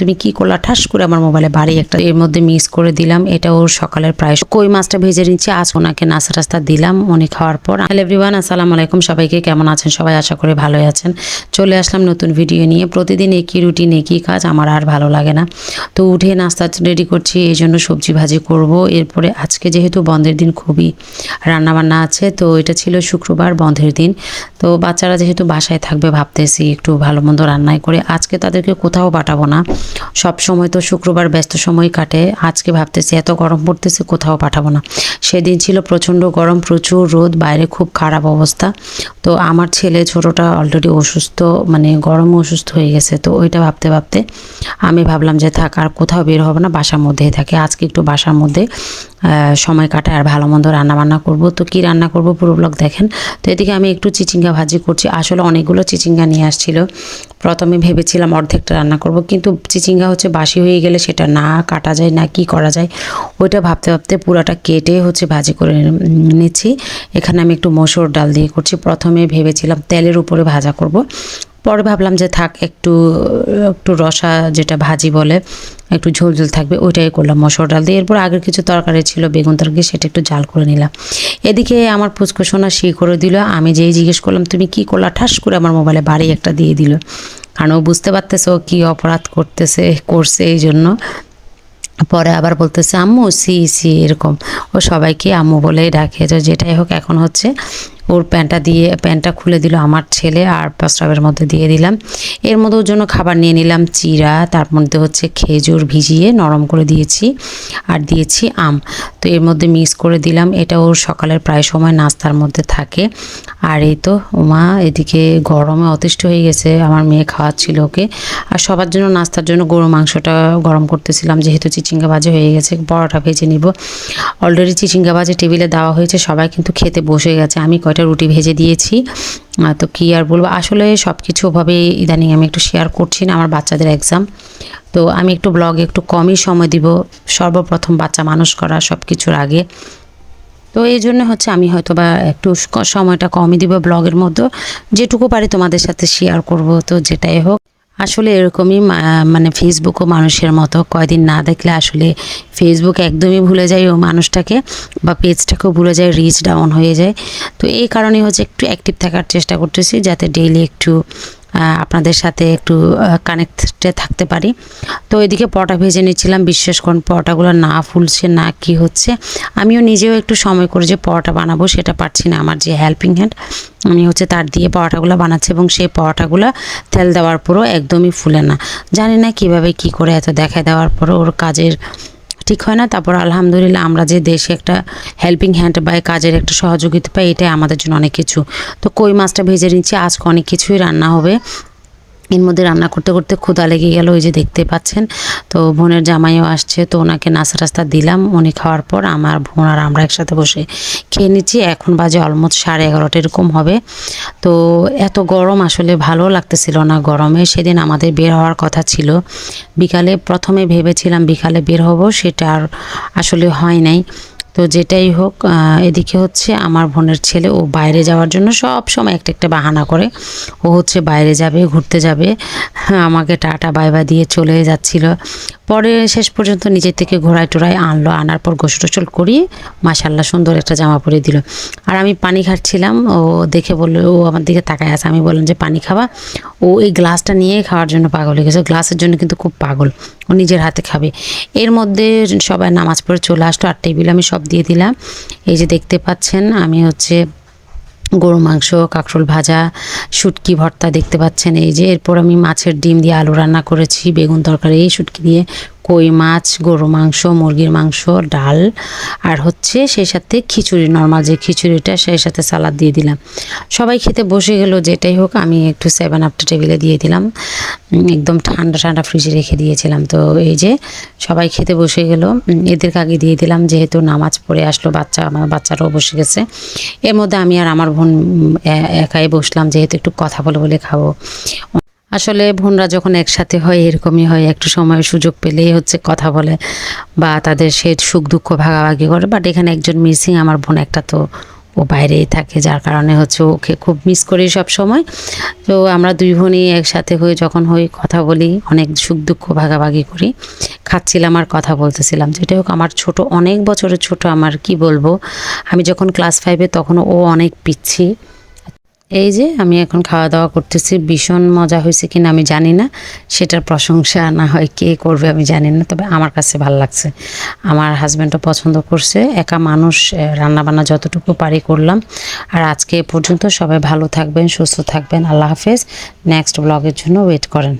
তুমি কি করলা? ঠাস করে আমার মোবাইলে বাড়ি একটা এর মধ্যে মিক্স করে দিলাম। এটা ওর সকালের প্রায় কই মাছটা ভেজে নিচ্ছি? আজ ওনাকে নাস্তা টাস্তা দিলাম, উনি খাওয়ার পর। হ্যালো এভরিওয়ান আসসালামু আলাইকুম। সবাইকে কেমন আছেন? সবাই আশা করে ভালোই আছেন। চলে আসলাম নতুন ভিডিও নিয়ে। প্রতিদিন একই রুটিন একই কাজ, আমার আর ভালো লাগে না। তো উঠে নাস্তা রেডি করছি, এই জন্য সবজি ভাজি করব। এরপরে আজকে যেহেতু বন্ধের দিন, খুবই রান্নাবান্না আছে, তো এটা ছিল শুক্রবার বন্ধের দিন। তো বাচ্চারা যেহেতু বাসায় থাকবে, ভাবতেছি একটু ভালো মন্দ রান্নাই করে। আজকে তাদেরকে কোথাও পাঠাবো না। সব সময় তো শুক্রবার ব্যস্ত সময় কাটে। আজকে ভাবতেছি এত গরম পড়তেছে, কোথাও পাঠাবো না। সেদিন ছিল প্রচণ্ড গরম, প্রচুর রোদ, বাইরে খুব খারাপ অবস্থা। তো আমার ছেলে ছোটটা অলরেডি অসুস্থ মানে গরম অসুস্থ হয়ে গেছে। তো ওইটা ভাবতে ভাবতে আমি ভাবলাম যে থাক, আর কোথাও বের হবে না, বাসার মধ্যেই থাকে। আজকে একটু বাসার মধ্যে সময় কাটায় আর ভালো মন্দ রান্না বান্না করব। তো কি রান্না করব পুরো ব্লগ দেখেন। তো এদিকে আমি একটু চিচিঙ্গা ভাজি করছি। আসলে অনেকগুলো চিচিঙ্গা নিয়ে আসছিল। প্রথমে ভেবেছিলাম অর্ধেকটা রান্না করব, কিন্তু চিচিঙ্গা হচ্ছে বাসি হয়ে গেলে সেটা না কাটা যায়, না কি করা যায়, ওইটা ভাবতে ভাবতে পুরাটা কেটে হচ্ছে ভাজি করে নিচ্ছি। এখানে আমি একটু মসুর ডাল দিয়ে করছি। প্রথমে ভেবেছিলাম তেলের উপরে ভাজা করব। পরে ভাবলাম যে থাক, একটু একটু রসা যেটা ভাজি বলে, একটু ঝোল ঝোল থাকবে, ওইটাই করলাম, মসুর ডাল দিয়ে। এরপর আগের কিছু তরকারি ছিল, বেগুন তরকারি, সেটা একটু জাল করে নিলাম। এদিকে আমার পুচকো সোনা সি করে দিল, আমি যেই জিজ্ঞেস করলাম, তুমি কি করলা? ঠাস করে আমার মোবাইলে বাড়ি একটা দিয়ে দিল। কারণ ও বুঝতে পারতেছে ও কী অপরাধ করতেছে, করছে এই জন্য। পরে আবার বলতেছে, আম্মু, সি সি, এরকম। ও সবাইকে আম্মু বলেই ডাকে। যেটাই হোক, এখন হচ্ছে ওর প্যান্টটা দিয়ে, প্যান্টটা খুলে দিল আমার ছেলে আর প্রস্রাবের মধ্যে দিয়ে দিলাম। এর মধ্যে ওর জন্য খাবার নিয়ে নিলাম চিরা, তার মধ্যে হচ্ছে খেজুর ভিজিয়ে নরম করে দিয়েছি আর দিয়েছি আম। তো এর মধ্যে মিক্স করে দিলাম, এটা ওর সকালের প্রায় সময় নাস্তার মধ্যে থাকে। আর এই তো মা এদিকে গরমে অতিষ্ঠ হয়ে গেছে, আমার মেয়ে খাওয়াচ্ছিল ওকে। আর সবার জন্য নাস্তার জন্য গরু মাংসটা গরম করতেছিলাম, যেহেতু চিচিঙ্গা বাজে হয়ে গেছে বড়টা ভেজে নিব। অলরেডি চিচিঙ্গা বাজে টেবিলে দেওয়া হয়েছে, সবাই কিন্তু খেতে বসে গেছে, আমি কয়টা রুটি ভেজে দিয়েছি। তো কী আর বলব? আসলে সব কিছু ওভাবে ইদানিং আমি একটু শেয়ার করছি না, আমার বাচ্চাদের এক্সাম তো আমি একটু ব্লগে একটু কমই সময় দিব, সর্বপ্রথম বাচ্চা মানুষ করা সব কিছুর আগে। তো এই জন্য হচ্ছে আমি হয়তো বা একটু সময়টা কমই দিব ব্লগের মধ্যে। যেটুকু পারি তোমাদের সাথে শেয়ার করব, তো যেটাই হোক। আসলে এরকমই মানে ফেসবুকও মানুষের মতো কয়দিন না দেখলে আসলে ফেসবুক একদমই ভুলে যায় ও মানুষটাকে বা পেজটাকেও ভুলে যায় রিচ ডাউন হয়ে যায়। তো এই কারণে হচ্ছে একটু অ্যাক্টিভ থাকার চেষ্টা করতেছি যাতে ডেইলি একটু আপনাদের সাথে একটু কানেক্টে থাকতে পারি। তো এদিকে পরোটা ভেজে নিচ্ছিলাম বিশ্বাস করুন পরোটাগুলো না ফুলছে, না কি হচ্ছে। আমিও নিজেও একটু সময় করে যে পরোটা বানাবো, সেটা পারছি না। আমার যে হেল্পিং হ্যান্ড আমি হচ্ছে তার দিয়ে পরোটাগুলো বানাচ্ছি এবং সেই পরোটাগুলো তেল দেওয়ার পরও একদমই ফুলে না। জানি না কীভাবে কি করে এত দেখায় দেওয়ার পরও ওর কাজের ঠিক হয় না। তারপর আলহামদুলিল্লাহ আমরা যে দেশে একটা হেল্পিং হ্যান্ড বা কাজের একটা সহযোগিতা পাই, এটাই আমাদের জন্য অনেক কিছু। তো কই মাছটা ভেজে নিচ্ছি? আজকে অনেক কিছুই রান্না হবে। এর মধ্যে রান্না করতে করতে ক্ষুদা লেগে গেল, ওই যে দেখতে পাচ্ছেন। তো বোনের জামাইও আসছে, তো ওনাকে নাস্তা টাস্তা দিলাম। উনি খাওয়ার পর আমার বোন আর আমরা একসাথে বসে খেয়ে নিচ্ছি। এখন বাজে অলমোস্ট সাড়ে এগারোটা এরকম হবে। তো এত গরম আসলে ভালো লাগতেছিল না গরমে। সেদিন আমাদের বের হওয়ার কথা ছিল। বিকালে প্রথমে ভেবেছিলাম বিকালে বের হব, সেটা আর আসলে হয় নাই। তো যেটাই হোক এদিকে হচ্ছে আমার বোনের ছেলে ও বাইরে যাওয়ার জন্য সব সময় একটা একটা বাহানা করে। ও হচ্ছে বাইরে যাবে, ঘুরতে যাবে। আমাকে টাটা বাইবা দিয়ে চলে যাচ্ছিল। পরে শেষ পর্যন্ত নিজের থেকে ঘোরায় টোরায় আনলো। আনার পর গোসল টোসল করিয়ে মাসাল্লাহ সুন্দর একটা জামা পরে দিল। আর আমি পানি খাচ্ছিলাম। ও দেখে বলল, ও আমার দিকে তাকায় আছে। আমি বললাম যে, পানি খাবা? ও এই গ্লাসটা নিয়ে খাওয়ার জন্য পাগল হয়ে গেছে। গ্লাসের জন্য কিন্তু খুব পাগল। ও নিজের হাতে খাবে। এর মধ্যে সবাই নামাজ পড়ে চলে আসলো, আর টেবিল আমি সব দিয়ে দিলাম। এই যে দেখতে পাচ্ছেন, আমি হচ্ছে গরু, মাংস, কাঁকরোল ভাজা, শুটকি, ভর্তা দেখতে পাচ্ছেন। এই যে এরপর আমি মাছের ডিম দিয়ে আলু রান্না করেছি, বেগুন তরকারি, এই শুটকি দিয়ে কই মাছ গরু মাংস, মুরগির মাংস, ডাল, আর হচ্ছে সেই সাথে খিচুড়ি নর্মাল যে খিচুড়িটা সেই সাথে সালাদ দিয়ে দিলাম। সবাই খেতে বসে গেল, যেটাই হোক, আমি একটু সেভেন আপটা টেবিলে দিয়ে দিলাম। একদম ঠান্ডা ঠান্ডা ফ্রিজে রেখে দিয়েছিলাম। তো এই যে সবাই খেতে বসে গেল এদেরকে আগে দিয়ে দিলাম, যেহেতু নামাজ পড়ে আসলো, বাচ্চা, আমার বাচ্চারাও বসে গেছে। এর মধ্যে আমি আর আমার বোন একাই বসলাম, যেহেতু একটু কথা বলে বলে খাব। আসলে বোনরা যখন একসাথে হয়, এরকমই হয়। একটু সময় সুযোগ পেলেই হচ্ছে কথা বলে বা তাদের সে সুখ দুঃখ ভাগাভাগি করে। বাট এখানে একজন মিসিং আমার বোন একটা তো ও বাইরেই থাকে, যার কারণে হচ্ছে ওকে খুব মিস করি সব সময়। তো আমরা দুই বোনই একসাথে হয়ে যখন হই কথা বলি, অনেক সুখ দুঃখ ভাগাভাগি করি। খাচ্ছিলাম আর কথা বলতেছিলাম। যেটাই হোক, আমার ছোট, অনেক বছরের ছোট, আমার কি বলব? আমি যখন ক্লাস ফাইভে তখন ও অনেক পিচ্ছি। এই যে আমি এখন খাওয়া দাওয়া করতেছি। ভীষণ মজা হয়েছে কিনা আমি জানি না। সেটার প্রশংসা না হয় কে করবে আমি জানি না, তবে আমার কাছে ভালো লাগছে। আমার হাজব্যান্ডও পছন্দ করছে। একা মানুষ রান্নাবান্না যতটুকু পারি করলাম। আর আজকে এ পর্যন্ত সবাই ভালো থাকবেন, সুস্থ থাকবেন। আল্লাহ হাফেজ। নেক্সট ব্লগের জন্য ওয়েট করেন।